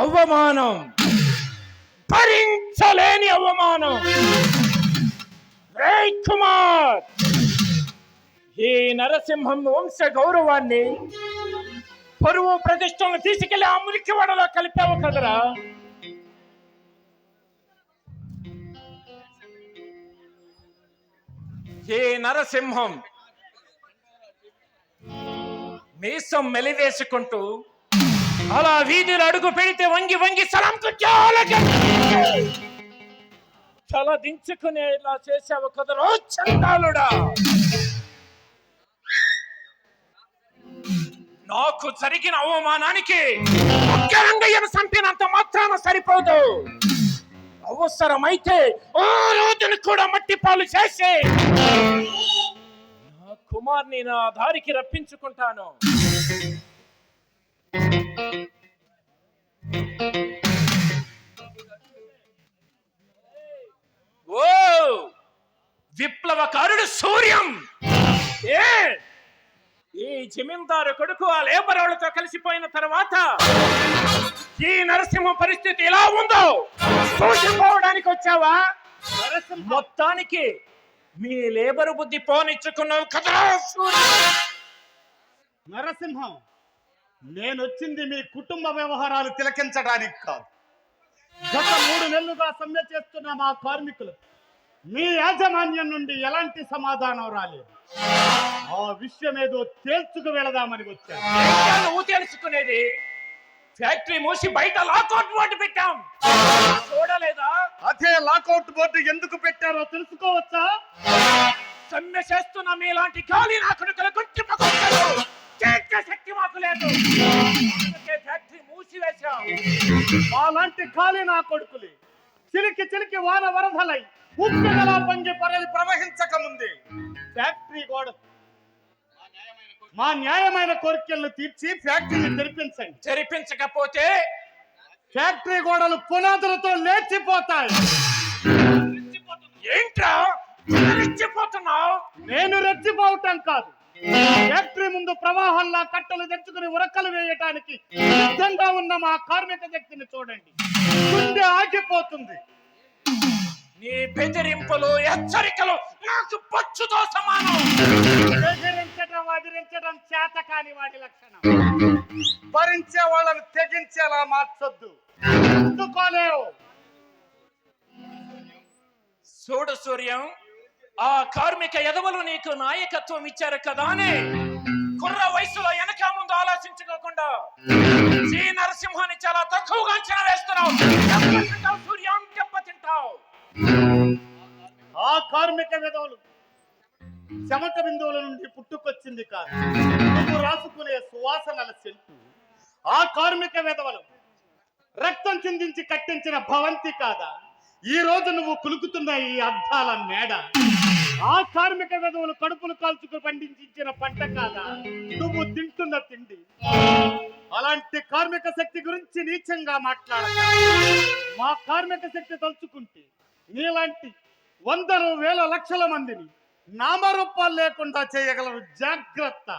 అవమానం. భరించలేని అవమానం. రే కుమార్. ఈ నరసింహం వంశ గౌరవాన్ని పరువు ప్రతిష్టలను తీసుకెళ్ళి ఆ మురికి వడలో కలిపావు కదరా. ఏ నరసింహం మీసం మెలివేసుకుంటూ అలా వీధిలో అడుగు పెడితే వంగి వంగి చాలా తల దించుకునేలా చేసావు కదరో చండాలుడా. నాకు జరిగిన అవమానానికి రంగయ్యను చంపినంత మాత్రాన సరిపోదు. అవసరమైతే ఓ రోజును కూడా మట్టి పాలు చేసి నా కుమార్ని నా దారికి రప్పించుకుంటాను. ఓ! విప్లవకారుడు సూర్యం! ఏ? ఈ జమీందారు కొడుకు ఆ లేబరోళ్ళతో కలిసిపోయిన తర్వాత ఈ నరసింహ పరిస్థితి ఎలా ఉందో చూసిపోవడానికి వచ్చావా? మొత్తానికి మీ లేబరు బుద్ధి పోనిచ్చుకున్నావు కదా నరసింహం! నరసింహం నేనొచ్చింది మీ కుటుంబ వ్యవహారాలు తిలకించడానికి కాదు. గత మూడు నెలలుగా సమ్మె చేస్తున్న మా కార్మికులు మీ యాజమాన్యం నుండి ఎలాంటి సమాధానం రాలేదు. ఆ విషయం ఏదో తేల్చుకు వెళదామని వచ్చాను. నువ్వు తెలుసుకునేది? ఫ్యాక్టరీ మూసి బయట లాకౌట్ బోర్డు పెట్టాం. చూడలేదా? అదే లాకౌట్ బోర్డు ఎందుకు పెట్టారో తెలుసుకోవచ్చా? సమ్మె చేస్తున్న మీలాంటి ఖాళీ నా కొడుకుల గుంటి చేర్చే శక్తి మాకు లేదు. ఫ్యాక్టరీ మూసివేశాం. అలాంటి ఖాళీ నా కొడుకులు. చిలికి చిలికి వాన వరదలై ఉప్పెనలా పొంగి పొరలి ప్రవహించక ముందే ఫ్యాక్టరీ గోడ మా న్యాయమైన కోరికలను తీర్చి ఫ్యాక్టరీని తెరిపించండి. జరిపించకపోతే ఫ్యాక్టరీ గోడలు పునాదులతో లేచిపోతాయి. ఏంట్రా? రెచ్చిపోతున్నావు? నేను రెచ్చిపోవటం కాదు. ఫ్యాక్టరీ ముందు ప్రవాహంలా కట్టలు తెచ్చుకుని ఉరకలు వేయటానికి సిద్ధంగా ఉన్న మా కార్మిక శక్తిని చూడండి. గుండె ఆగిపోతుంది. నీ బెదిరింపులు హెచ్చరికలు నాకు పచ్చుతో సమానం. ఎదిరించడం అదిరించడం చేత కాని వాడి లక్షణం. భరించే వాళ్ళని తెగించేలా మార్చొద్దు. అందుకోలేవు చూడు సూర్యం ఆ కార్మిక ఎదవలు నీకు నాయకత్వం ఇచ్చారు కదా అని కుర్ర వయసులో వెనక ముందు ఆలోచించుకోకుండా శ్రీ నరసింహాన్ని చాలా తక్కువగా అంచనా వేస్తున్నావు. దెబ్బతింటావు సూర్యం దెబ్బతింటావు ఆ కార్మిక విధవులు చెమట బిందువుల నుండి పుట్టుకొచ్చింది కాదు. నువ్వు రాసుకునే సువాసనల సెంటు. ఆ కార్మిక విధవలు రక్తం చిందించి కట్టించిన భవంతి కాదా? ఈ రోజు నువ్వు కులుకుతున్న ఈ అద్దాల మేడ ఆ కార్మిక విధవులు కడుపులు కాల్చుకు పండించిన పంట కాదా? నువ్వు తింటున్న తిండి. అలాంటి కార్మిక శక్తి గురించి నీచంగా మాట్లాడక. మా కార్మిక శక్తి తలుచుకుంటే నీలాంటి వందలు వేల లక్షల మందిని నామరూపాలు లేకుండా చేయగలరు. జాగ్రత్త.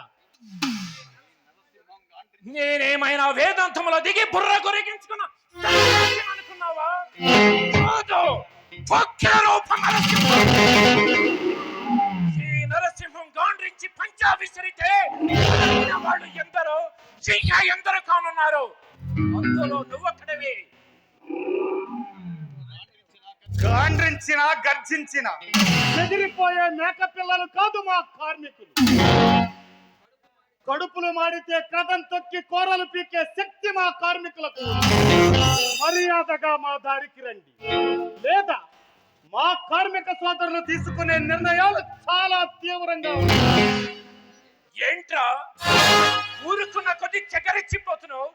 నేనేమైనా వేదాంతంలో దిగి బుర్ర కొరిగించుకున్నా అనుకున్నావా కాదు. ఒక్క రూపం నరసింహం. ఈ నరసింహం గాండ్రించి పంజా విసిరితే వాళ్ళు ఎందరో ఇంకా ఎందరో కానున్నారు అందులో నువ్వొక్కడవే గాండ్రించిన గర్జించిన చెదిరిపోయే మేక పిల్లలు కాదు మా కార్మికులు కడుపులు మాడితే కథం తొక్కి కూరలు పీకే శక్తి మా కార్మికులకు. మర్యాదగా మా దారికి రండి. లేదా మా కార్మిక సోదరులు తీసుకునే నిర్ణయాలు చాలా తీవ్రంగా ఉన్నాయి. ఏంట్రా? ఊరుకున్న కొద్ది చెకరిచ్చిపోతున్నావు?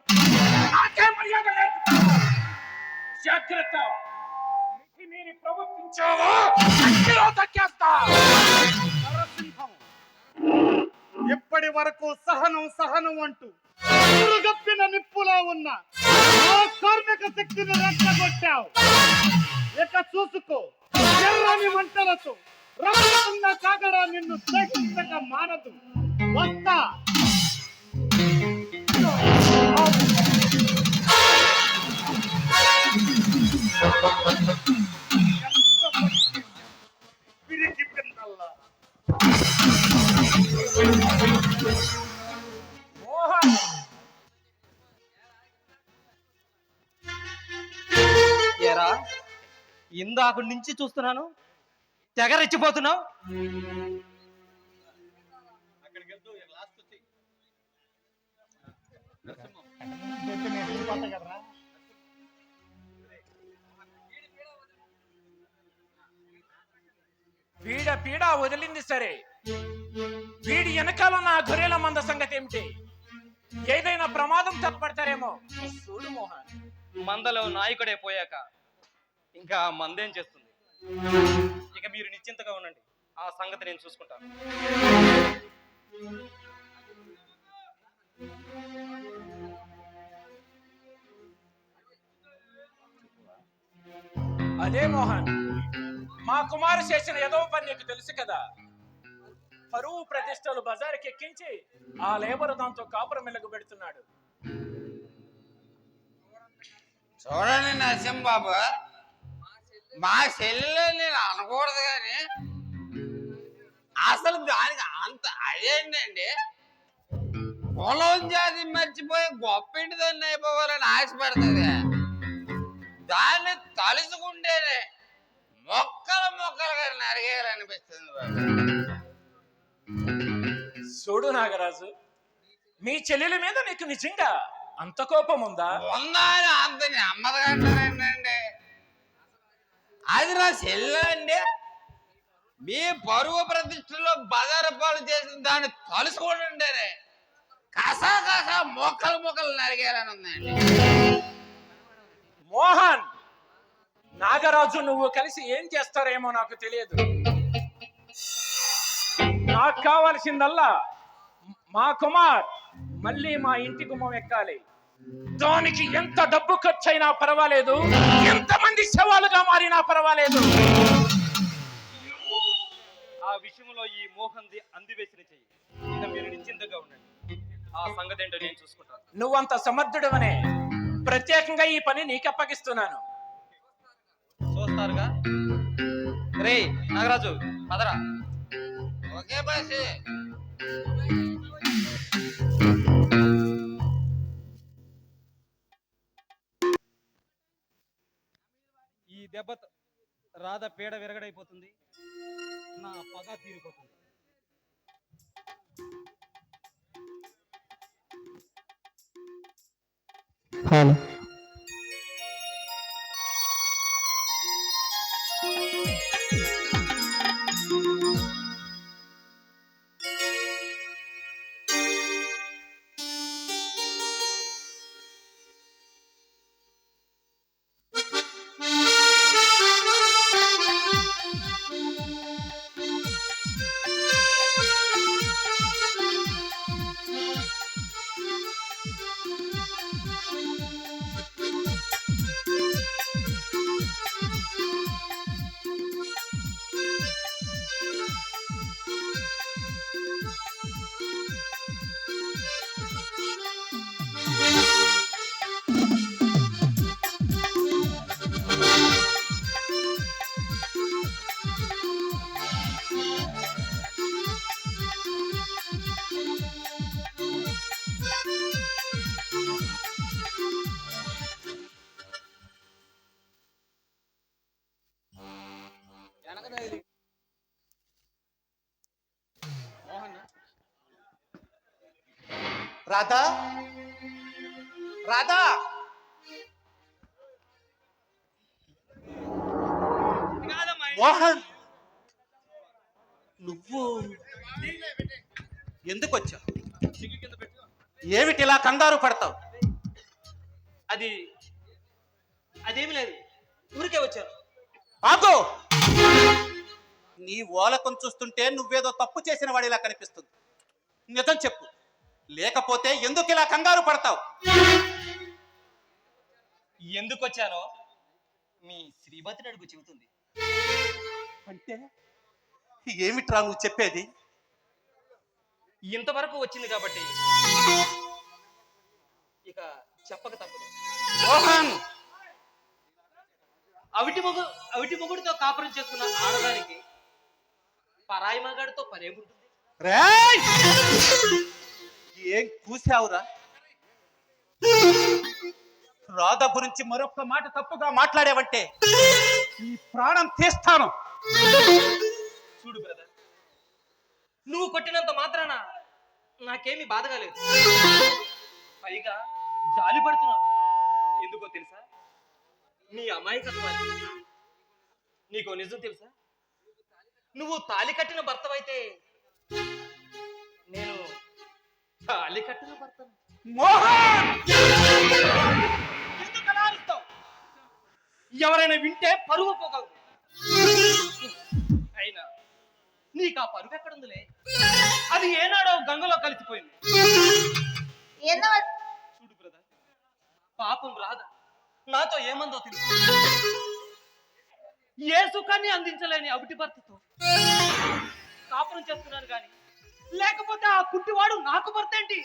నాకే మర్యాద లేదు. జాగ్రత్త. మీరు ప్రవర్తించావా? వరకు సహనం సహనం అంటూ గప్పిన నిప్పులా ఉన్న కార్మిక శక్తిని రెచ్చగొట్టావు ఇక చూసుకో ఎర్రని మంటలతో రక్తంగా కాగడా నిన్ను దహించక మానదు వస్తా Thank you. ఇందాక నుంచి చూస్తున్నాను తెగ రెచ్చిపోతున్నావు పీడ పీడ వదిలింది సరే. వీడి వెనకాల నా గొర్రెల మంద సంగతి ఏమిటి? ఏదైనా ప్రమాదం తప్పడతారేమో? చూడు మోహన్. మందలో నాయకుడే పోయాక ఇంకా ఆ మందేం చేస్తుంది? ఇక మీరు నిశ్చింతగా ఉండండి. ఆ సంగతి నేను చూసుకుంటాను. అదే మోహన్ మా కుమారు చేసిన ఏదో పని నీకు తెలుసు కదా? పరువు ప్రతిష్టలు బజారుకి ఎక్కించి ఆ లేబర్ దాంతో కాపురం మెలకు పెడుతున్నాడు. చూడండి నరసింహ బాబు మా చెల్లెలు నేను అనకూడదు కానీ అసలు దానికి అంత అదేంటండి? పొలం జాతి మర్చిపోయి గొప్ప ఇంటి దాన్ని అయిపోవాలని ఆశపడుతుంది. దాన్ని తలుచుకుంటేనే మొక్కలు మొక్కలుగా నరిగేయాలనిపిస్తుంది బాబు. చూడు నాగరాజు మీ చెల్లెల మీద నీకు నిజంగా అంత కోపం ఉందా? ఉందా అని అది నా చెల్లె అండి. మీ పరువు ప్రతిష్టలో బజారు పాలు చేసిన దాన్ని తలుసుకోండి కసా కసా మొక్కలు మొక్కలు నరిగేయాలని ఉందండి. మోహన్ నాగరాజు నువ్వు కలిసి ఏం చేస్తారేమో నాకు తెలియదు. నాకు కావాల్సిందల్లా మా కుమార్ మళ్ళీ మా ఇంటి గుమ్మం ఎక్కాలి. దానికి ఎంత డబ్బు ఖర్చైనా పర్వాలేదు ఎంతమంది శవాలుగా మారినా పర్వాలేదు. ఆ విషయంలో ఈ మోహంది అందివేసిన చెయ్యి. ఇక మీరు నిశ్చింతగా ఉండండి. ఆ సంగతి ఏంటో నేను చూసుకుంటాను. నువ్వంత సమర్థుడవనే. ప్రత్యేకంగా ఈ పని నీకు అప్పగిస్తున్నాను చూస్తారుగా? రే నాగరాజు పదరా. ఈ దెబ్బ రాధ పీడ విరగడైపోతుంది. నా పగ తీరిపోతుంది. రాధా? రాధా? మోహన్! నువ్వు ఎందుకు వచ్చావు? ఏమిటి ఇలా కంగారు పడతావు? అది అదేమి లేదు. ఊరికే వచ్చాను. ఆగో! నీ ఓలకం చూస్తుంటే నువ్వేదో తప్పు చేసిన వాడిలా కనిపిస్తుంది. నిజం చెప్పు. లేకపోతే ఎందుకు ఇలా కంగారు పడతావు? ఎందుకు వచ్చానో మీ శ్రీమతి అడుగు చెబుతుంది. అంటే ఏమిట్రా నువ్వు చెప్పేది? ఇంతవరకు వచ్చింది కాబట్టి ఇక చెప్పక తప్పదు. మోహన్! అవిటి మొగు అవిటి మొగుడితో కాపురం చేసుకున్న ఆడదానికి పరాయి మగాడితో పనేముంటుంది! ఏం కూసావురా రాధ గురించి మరొక మాట తప్పుగా మాట్లాడేవంటే ఈ ప్రాణం తీస్తాను. చూడు బ్రదర్ నువ్వు కొట్టినంత మాత్రాన నాకేమి బాధగా లేదు. పైగా జాలి పడుతున్నాను. ఎందుకో తెలుసా? నీ అమాయకత్వాన్ని. నీకో నిజం తెలుసా? నువ్వు తాలి కట్టిన భర్తవైతే తాలి కట్టిన భర్తను. మోహన్! ఎందుకు అలా అరుస్తావు? ఎవరైనా వింటే పరువు పోగలదు అయినా నీకు ఆ పరుగు ఎక్కడుందిలే? అది ఏనాడో గంగలో కలిసిపోయింది. ఏందో చూడు బ్రదర్ పాపం రాదా నాతో ఏమందో తెలుసు. ఏ సుఖాన్ని అందించలేని అవిటి భర్తతో కాపురం చేస్తున్నాను గాని లేకపోతే ఆ కుట్టివాడు నాకు భర్త ఏంటి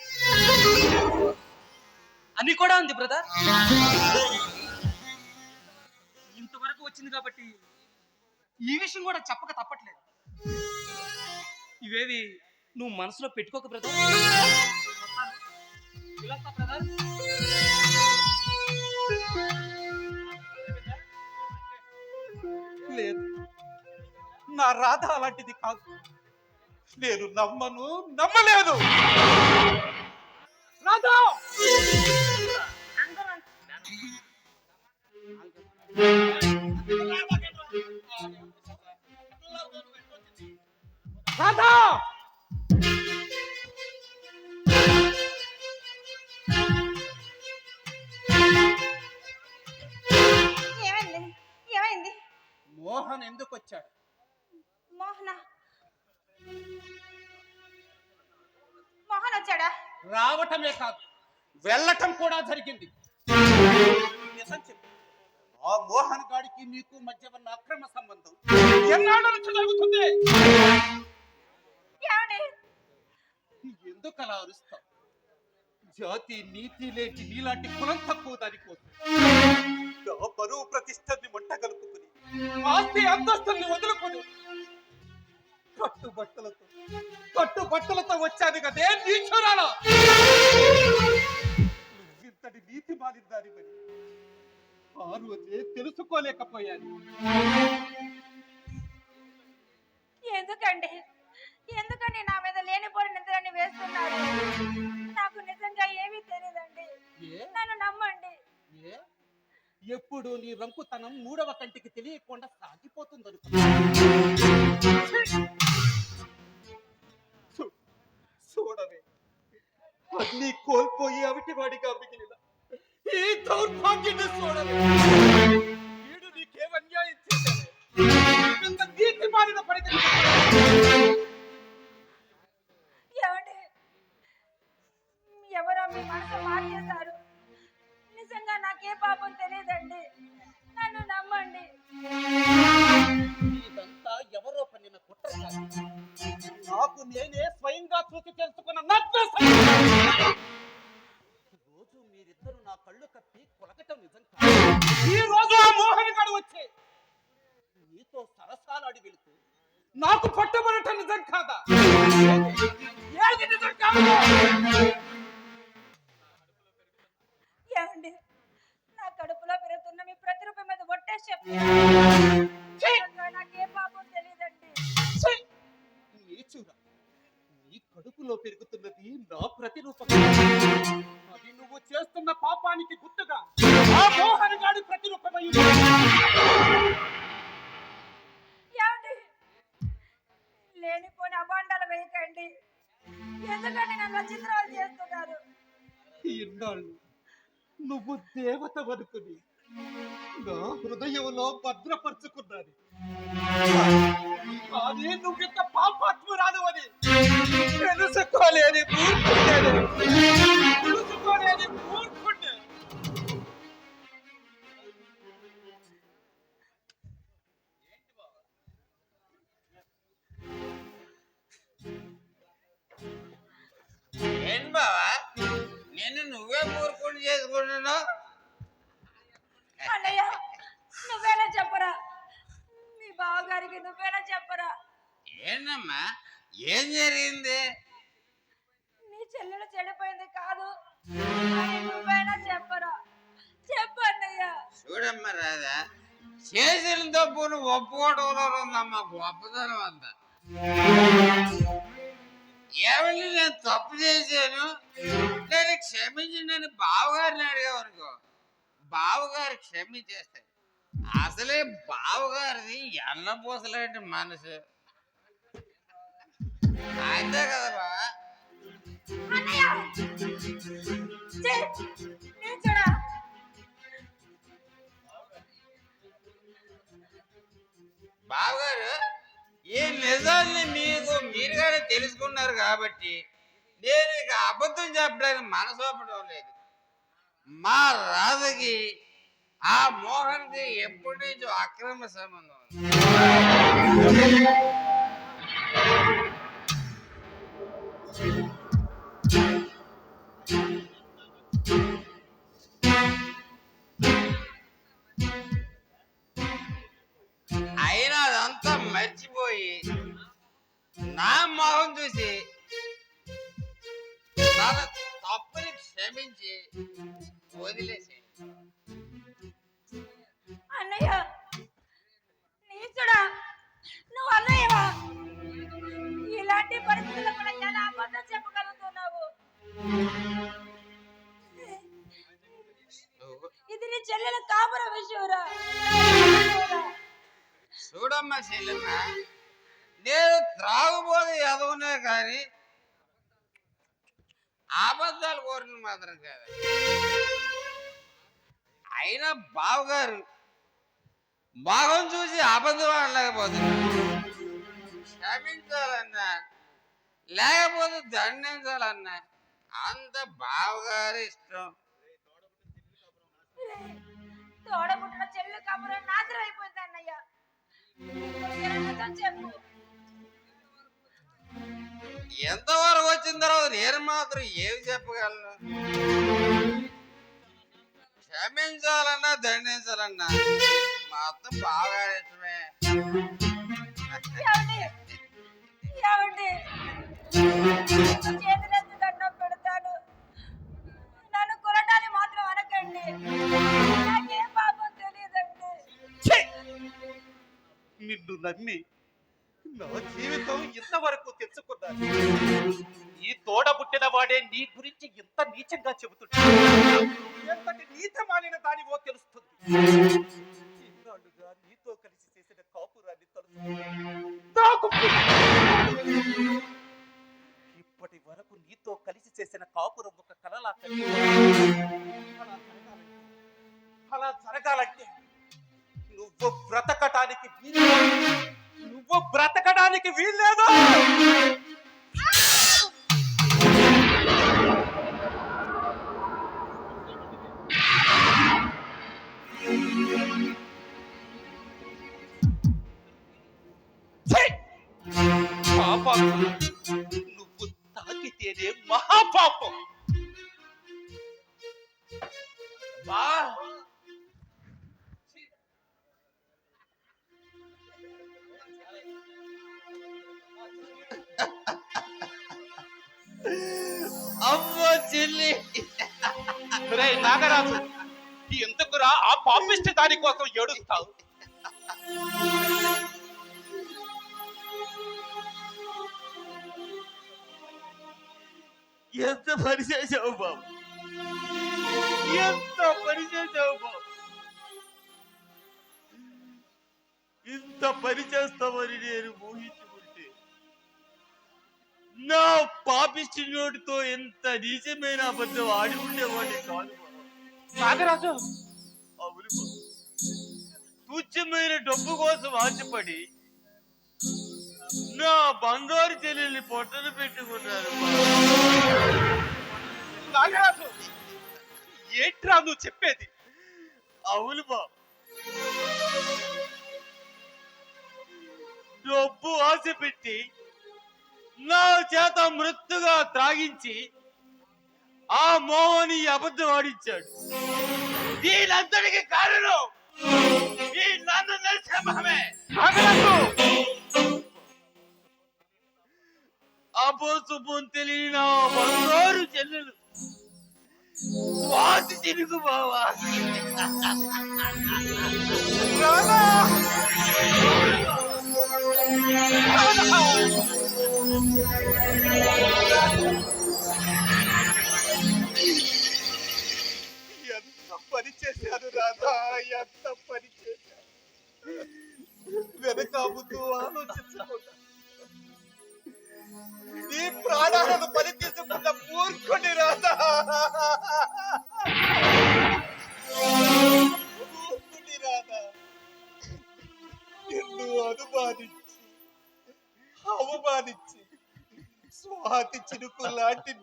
అని కూడా ఉంది బ్రదర్. ఇంతవరకు వచ్చింది కాబట్టి ఈ విషయం కూడా చెప్పక తప్పట్లేదు. ఇవేవి నువ్వు మనసులో పెట్టుకోక బ్రదర్. బ్రదర్. లేదు. నా రాధ అలాంటిది కాదు. నేను నమ్మను నమ్మలేదు. రాధా! ఏమైంది? మోహన్ ఎందుకు వచ్చాడు మోహన? మోహన్ వచ్చాడా రావటమే కాదు వెళ్ళటం కూడా జరిగింది. నిజం చెప్పు. ఆ మోహన్ గాడికి నీకు మధ్య ఉన్న అక్రమ సంబంధం ఎన్నాళ్ళ నుంచి జరుగుతుంది? ఎందుకు అలా అరుస్తావు? జాతి నీతి లేటి నీలాంటి కులం తక్కువ దానికోసం. నా పరువు ప్రతిష్టని మంట కలుపుకుని ఆస్తి అంతస్తుల్ని వదులుకొని కట్టుబట్టలతో కట్టుబట్టలతో వచ్చాను కదే నీచురాలా ఇంతటి నీతి మారిందాని మరి. ఆ రోజే తెలుసుకోలేకపోయాను. ఎందుకండి? ఎందుకండి నా మీద లేనిపోని నిద్రని వేస్తున్నారు? నాకు నిజంగా ఏమీ తెలియదండి. నన్ను నమ్మండి. ఏ? ఎప్పుడు నీ రంకుతనం మూడవ కంటికి తెలియకుండా సాగిపోతుంది చూడవే. అన్ని కోల్పోయి అవిటి వాడిగా మిగిలిన ఈ దౌర్భాగ్యాన్ని చూడవే. వీడు నీకేం అన్యాయం మారిన ఎవరో మీ మనసు మార్చేశారు నాకే పాపం తెలియదండి నన్ను నమ్మండి. ఇదంతా ఎవరో పన్నిన కుట్ర నాకు నేనే స్వయంగా చూసి తెలుసుకున్న నగ్న రోజు మీరిద్దరు నా కళ్ళు కప్పి కొలకటం నిజం కాదు. ఈ రోజు ఆ మోహన్ గడు వచ్చే నీతో సరసాలాడి వెళుతూ నాకు పట్టుబడటం నిజం కాదా? ఏది నిజం కాదు ఏమండి నా కడుపులో పెరుగుతున్న మీ ప్రతి రూపాయి మీద ఒట్టేసి చెప్తున్నాను నిజంగా నాకే పాపం తెలియదండి ఛీ! నీచురా నీ కడుపులో పెరుగుతున్నది నా ప్రతిరూపం. అది నువ్వు చేస్తున్న పాపానికి గుర్తుగా ఆ మోహన్ గాడి ప్రతిరూపమై లేనిపోని అబాండాలు వేయకండి. ఎందుకంటే నన్ను చిత్రాలు చేస్తున్నారు? ఇన్నాళ్ళు నువ్వు దేవత వనుకుని నా హృదయంలో భద్రపరుచుకున్నది. కానీ నువ్వింత పాపాత్మురాలు అని తెలుసుకోలేని మూర్ఖుడే తెలుసుకోలేని చేయడమ్మ రాదా చేసిన తప్పును ఒప్పుకోవడంలో ఉందమ్మ గొప్పతనం అంతా ఏమండి నేను తప్పు చేశాను నేను క్షమించండి బావగారిని అడిగామనుకో బావగారు క్షమించేస్తాడు అసలే బావగారిది ఎన్నపూసలాంటి మనసు అంతే కదా బావా అన్నయ్య బావగారు ఈ నిజాన్ని మీకు మీరుగానే తెలుసుకున్నారు కాబట్టి నేను ఇక అబద్ధం చెప్పడానికి మనసు లేదు. మా రాధకి ఆ మోహన్కి ఎప్పటి నుంచో అక్రమ సంబంధం ఉంది. మర్చిపోయి నా మొహం చూసి తన తప్పుని క్షమించి వదిలేసి అన్నయ్య నీచుడా నువ్వు అన్నయ్యవా ఇలాంటి పరిస్థితుల్లో కూడా ఎలా అబద్ధం చెప్పగలుగుతున్నావు. ఇది నీ చెల్లెల కాపుర విషయంరా చూడమ్మా చెల్లెమ్మ నేను త్రాగుబోదు ఎదవనే కానీ అబద్ధాలు కోరిన మాత్రం కాదు. అయినా బావగారు భాగం చూసి అబద్ధం ఆడలేకపోతున్నారు క్షమించాలన్నా లేకపోతే దండించాలన్నా అంత బావగారి ఇష్టం. తోడబుట్టిన చెల్లు కబురం నాశనం అయిపోయింది అన్నయ్య. ఎంతవరకు వచ్చిన తర్వాత నేను మాత్రం ఏమి చెప్పగలను? క్షమించాలన్నా దండించాలన్నా మొత్తం బాగా ఇష్టమే ఏమండి? చేతులెత్తి దండం పెడతాను నన్ను కొనడానికి మాత్రం అనకండి. నిన్ను నమ్మి నా జీవితం ఇంతవరకు తెచ్చుకున్నాను. ఈ తోడ పుట్టిన వాడే నీ గురించి ఇంత నీచంగా చెబుతుంటాడు. ఎంతటి నీచమాలిన దానివో తెలుస్తుంది. నీతో కలిసి చేసిన కాపురాన్ని తలుచుకుంటే ఇప్పటి వరకు నీతో కలిసి చేసిన కాపురం ఒక కలలా అలా జరగాలంటే అలా జరగాలంటే నువ్వు బ్రతకటానికి వీల్లేదు నువ్వు బ్రతకడానికి వీల్లేదు కోసం ఏడుస్తావు. ఎంత పని చేసావు బాబు? ఎంత పని చేసావు బాబు? ఇంత పని చేస్తామని నేను ఊహించుకుంటే నా పాపిష్టి నోటితో ఎంత నీచమైన అబద్ధం ఆడి ఉండేవాడిని కాదు నాగరాజు తుచ్చమైన డబ్బు కోసం ఆశపడి నా బంగారు చెల్లెల్ని పొట్టను పెట్టుకున్నారు. నాగరాజు! ఏంట్రా నువ్వు చెప్పేది? అవును బాబు. డబ్బు ఆశ పెట్టి నా చేత మృత్తుగా త్రాగించి ఆ మోహని అబద్ధం ఆడించాడు. దీనంతటికి కారణం ఈ నన్ను నరసింహమే అపో శుభం తెలియని? నా బంగారు చెల్లెలు. స్వాతి చినుకు బావా. పని చేశారు రాధా ఎంత పని చేశారు వెనక ముందు ఆలోచించకుండా. నీ ప్రాణాలను పని తీసుకున్న మూర్ఖుని రాధా. మూర్ఖుని రాధా. నిన్ను అనుమానించి అవమానించి స్వాతి చినుకు లాంటి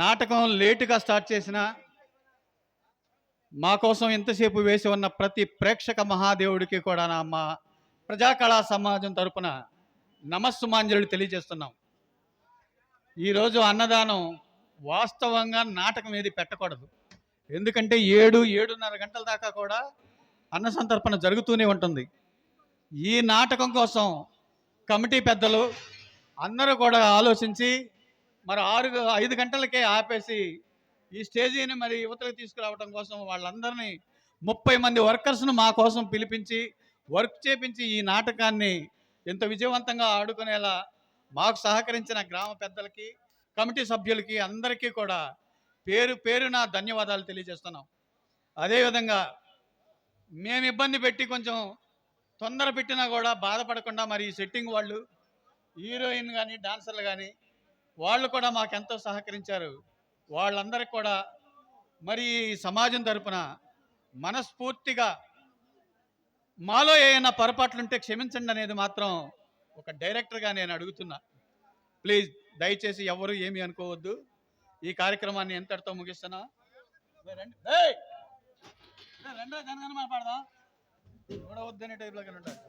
నాటకం లేటుగా స్టార్ట్ చేసిన మా కోసం ఎంతసేపు వేసి ఉన్న ప్రతి ప్రేక్షక మహాదేవుడికి కూడా నా మా ప్రజాకళా సమాజం తరపున నమస్సుమాంజలు తెలియజేస్తున్నాం. ఈరోజు అన్నదానం వాస్తవంగా నాటకం ఏది పెట్టకూడదు. ఎందుకంటే ఏడు ఏడున్నర గంటల దాకా కూడా అన్న సంతర్పణ జరుగుతూనే ఉంటుంది. ఈ నాటకం కోసం కమిటీ పెద్దలు అందరూ కూడా ఆలోచించి మరి ఆరు ఐదు గంటలకే ఆపేసి ఈ స్టేజీని మరి యువతలకు తీసుకురావడం కోసం వాళ్ళందరినీ ముప్పై మంది వర్కర్స్ను మా కోసం పిలిపించి వర్క్ చేపించి ఈ నాటకాన్ని ఇంత విజయవంతంగా ఆడుకునేలా మాకు సహకరించిన గ్రామ పెద్దలకి కమిటీ సభ్యులకి అందరికీ కూడా పేరు పేరున ధన్యవాదాలు తెలియజేస్తున్నాం. అదేవిధంగా మేము ఇబ్బంది పెట్టి కొంచెం తొందర పెట్టినా కూడా బాధపడకుండా మరి ఈ సెట్టింగ్ వాళ్ళు హీరోయిన్ కానీ డాన్సర్లు కానీ వాళ్ళు కూడా మాకెంతో సహకరించారు. వాళ్ళందరికీ కూడా మరి సమాజం తరపున మనస్ఫూర్తిగా మాలో ఏమైనా పొరపాట్లుంటే క్షమించండి అనేది మాత్రం ఒక డైరెక్టర్గా నేను అడుగుతున్నా. ప్లీజ్ దయచేసి ఎవరు ఏమి అనుకోవద్దు. ఈ కార్యక్రమాన్ని ఎంతటితో ముగిస్తున్నా? రెండో. జనగణ మాట్లాడదాం చూడవద్దనే టైప్లో ఉంటారు